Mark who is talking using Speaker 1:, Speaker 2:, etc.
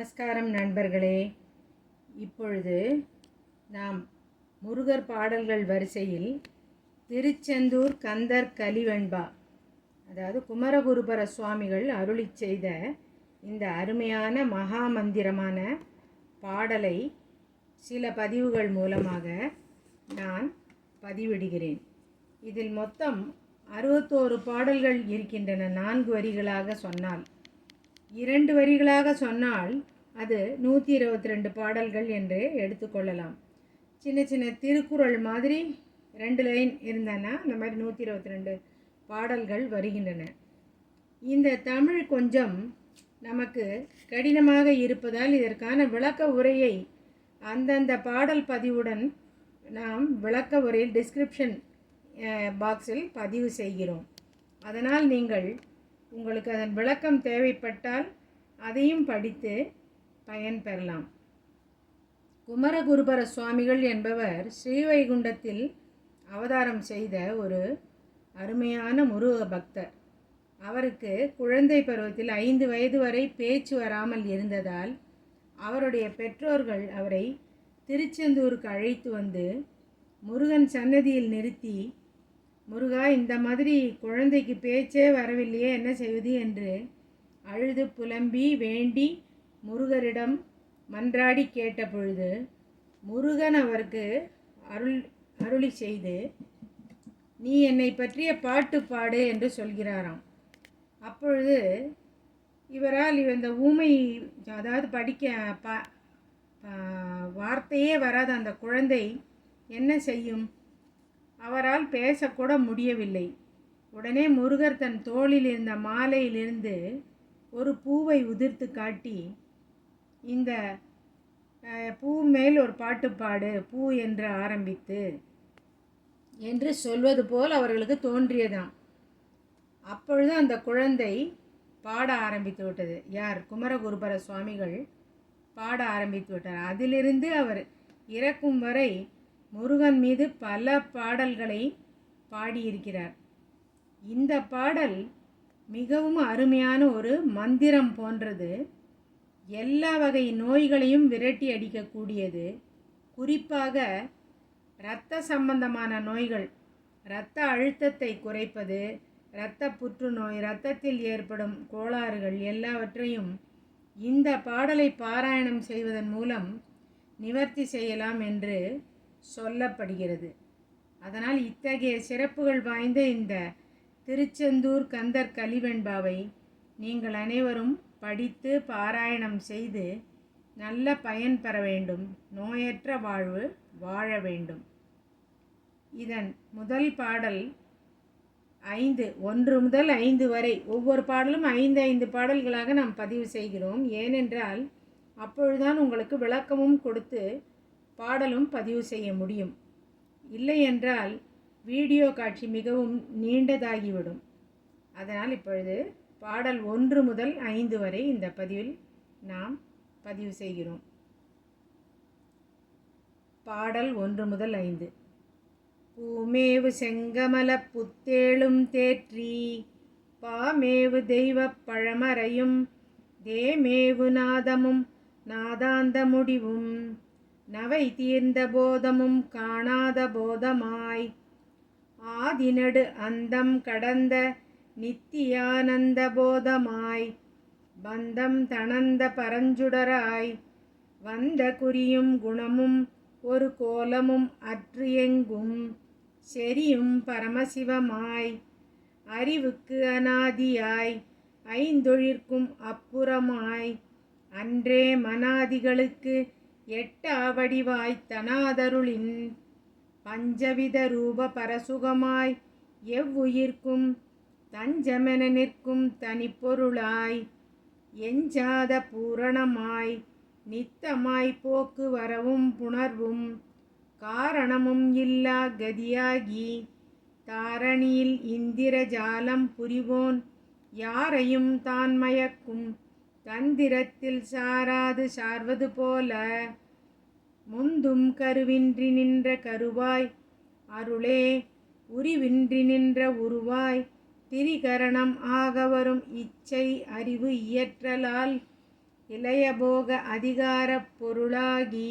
Speaker 1: நமஸ்காரம் நண்பர்களே. இப்பொழுது நாம் முருகர் பாடல்கள் வரிசையில் திருச்செந்தூர் கந்தர் கலிவெண்பா அதாவது குமரகுருபர சுவாமிகள் அருளிச் செய்த இந்த அருமையான மகா மந்திரமான பாடலை சில பதிவுகள் மூலமாக நான் பதிவிடுகிறேன். இதில் மொத்தம் அறுபத்தோரு பாடல்கள் இருக்கின்றன. நான்கு வரிகளாக சொன்னால் இரண்டு வரிகளாக சொன்னால் அது நூற்றி இருபத்தி ரெண்டு பாடல்கள் என்று எடுத்துக்கொள்ளலாம் சின்ன சின்ன திருக்குறள் மாதிரி ரெண்டு லைன் இருந்தனா இந்த மாதிரி நூற்றி இருபத்தி ரெண்டு பாடல்கள் வருகின்றன. இந்த தமிழ் கொஞ்சம் நமக்கு கடினமாக இருப்பதால் இதற்கான விளக்க உரையை அந்தந்த பாடல் பதிவுடன் நாம் விளக்க உரையில் டிஸ்கிரிப்ஷன் பாக்ஸில் பதிவு செய்கிறோம். அதனால் நீங்கள் உங்களுக்கு அதன் விளக்கம் தேவைப்பட்டால் அதையும் படித்து பயன்பெறலாம் குமரகுருபர சுவாமிகள் என்பவர் ஸ்ரீவைகுண்டத்தில் அவதாரம் செய்த ஒரு அருமையான முருக பக்தர். அவருக்கு குழந்தை பருவத்தில் ஐந்து வயது வரை பேச்சு வராமல் இருந்ததால் அவருடைய பெற்றோர்கள் அவரை திருச்செந்தூருக்கு அழைத்து வந்து முருகன் சன்னதியில் நிறுத்தி முருகா இந்த மாதிரி குழந்தைக்கு பேச்சே வரவில்லையே என்ன செய்வது என்று அழுது புலம்பி வேண்டி முருகரிடம் மன்றாடி கேட்ட பொழுது முருகன் அவருக்கு அருள் அருளி செய்து நீ என்னை பற்றிய பாட்டு பாடு என்று சொல்கிறாராம். அப்பொழுது இவரால் இந்த ஊமை அதாவது படிக்க ப வார்த்தையே வராத அந்த குழந்தை என்ன செய்யும்? அவரால் பேசக்கூட முடியவில்லை. உடனே முருகர் தன் தோளில் இருந்த மாலையிலிருந்து ஒரு பூவை உதிர்த்து காட்டி இந்த பூ மேல் ஒரு பாட்டு பாடு பூ என்று ஆரம்பித்து என்று சொல்வது போல் அவர்களுக்கு தோன்றியதாம். அப்பொழுது அந்த குழந்தை பாட ஆரம்பித்து விட்டது. யார்? குமரகுருபர சுவாமிகள் பாட ஆரம்பித்து விட்டார் அதிலிருந்து அவர் இறக்கும் வரை முருகன் மீது பல பாடல்களை பாடியிருக்கிறார். இந்த பாடல் மிகவும் அருமையான ஒரு மந்திரம் போன்றது. எல்லா வகை நோய்களையும் விரட்டி அடிக்கக்கூடியது. குறிப்பாக இரத்த சம்பந்தமான நோய்கள் இரத்த அழுத்தத்தை குறைப்பது இரத்த புற்றுநோய் இரத்தத்தில் ஏற்படும் கோளாறுகள் எல்லாவற்றையும் இந்த பாடலை பாராயணம் செய்வதன் மூலம் நிவர்த்தி செய்யலாம் என்று சொல்லப்படுகிறது. அதனால் இத்தகைய சிறப்புகள் வாய்ந்த இந்த திருச்செந்தூர் கந்தர் கலிவெண்பாவை நீங்கள் அனைவரும் படித்து பாராயணம் செய்து நல்ல பயன் பெற வேண்டும். நோயற்ற வாழ்வு வாழ வேண்டும். இதன் முதல் பாடல் ஐந்து ஒன்று முதல் ஐந்து வரை ஒவ்வொரு பாடலும் ஐந்து ஐந்து பாடல்களாக நாம் பதிவு செய்கிறோம். ஏனென்றால் அப்பொழுதுதான் உங்களுக்கு விளக்கமும் கொடுத்து பாடலும் பதிவு செய்ய முடியும். இல்லையென்றால் வீடியோ காட்சி மிகவும் நீண்டதாகிவிடும். அதனால் இப்பொழுது பாடல் ஒன்று முதல் ஐந்து வரை இந்த பதிவில் நாம் பதிவு செய்கிறோம். பாடல் ஒன்று முதல் ஐந்து. பூமேவு செங்கமல புத்தேளும் தேற்றி பாமேவு தெய்வ பழமறையும் தேமேவு நாதமும் நாதாந்த முடிவும். நவை தீர்ந்த போதமும் காணாத போதமாய் ஆதிநடு அந்தம் கடந்த நித்தியானந்த போதமாய் பந்தம் தணந்த பரஞ்சுடராய். வந்த குறியும் குணமும் ஒரு கோலமும் அற்று எங்கும் செரியும் பரமசிவமாய். அறிவுக்கு அனாதியாய். ஐந்தொழிற்கும் அப்புறமாய். அன்றே மனாதிகளுக்கு எட்டாவடிவாய் தனாதருளின் பஞ்சவித ரூப பரசுகமாய் எவ்வுயிர்க்கும் தஞ்சமென நிற்கும் தனிப்பொருளாய் எஞ்சாத பூரணமாய் நித்தமாய் போக்கு வரவும் புணர்வும் காரணமும் இல்லா கதியாகி தாரணியில் இந்திரஜாலம் புரிவோன் யாரையும் தான் மயக்கும் தந்திரத்தில் சாராது சார்வது போல முந்தும் கருவின்றி நின்ற கருவாய் அருளே உரிவின்றி நின்ற உருவாய் திரிகரணம் ஆக வரும் இச்சை அறிவு இயற்றலால் இளையபோக அதிகாரப் பொருளாகி